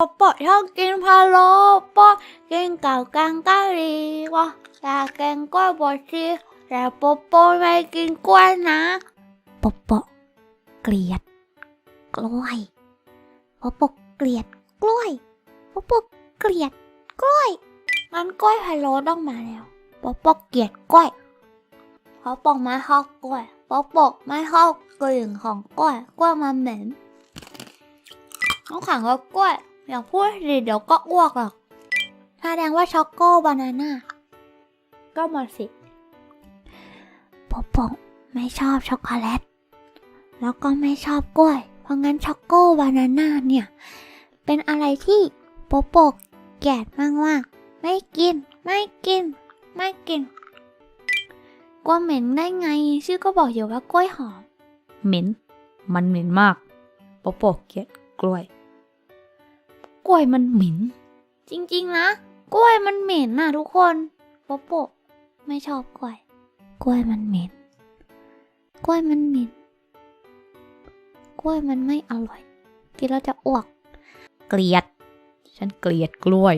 โปะชอบกินพะโล้ปะกินกับแกงกะหรี่วะแต่แกงกล้วยบดชีแต่ปะโปไม่กินกล้วยนะปโปะเกลียด กล้วยปโปะเกลียดกล้วยปโปะเกลียดกล้วยงั้นกล้วยพะโล้ต้องมาแล้วปะโปเกลียดกล้วยเพราะปองไม่ชอบกล้วยปะโปไม่ชอบกลิ่นของกล้วยกล้วยมันเหม็นน้องขังก็กล้วย อย่าพูดสิเดี๋ยวก็อ้วกหรอกแสดงว่าช็อกโกบานาน่าก็มาสิโปโปะไม่ชอบช็อกโกแลต แล้วก็ไม่ชอบกล้วย เพราะงั้นช็อกโกบานาน่าเนี่ย เป็นอะไรที่โปโปะเกลียดมากว่าไม่กิน ไม่กิน ไม่กินกล้วยเหม็นได้ไง ชื่อก็บอกอยู่ว่ากล้วยหอม เหม็น มันเหม็นมากโปโปะเกลียดกล้วย กล้วยมันเหม็น จริงๆนะ กล้วยมันเหม็นน่ะทุกคนโปโปะไม่ชอบกล้วย กล้วยมันเหม็น กล้วยมันเหม็น กล้วยมันไม่อร่อย กินแล้วจะอ้วก เกลียด ฉันเกลียดกล้วย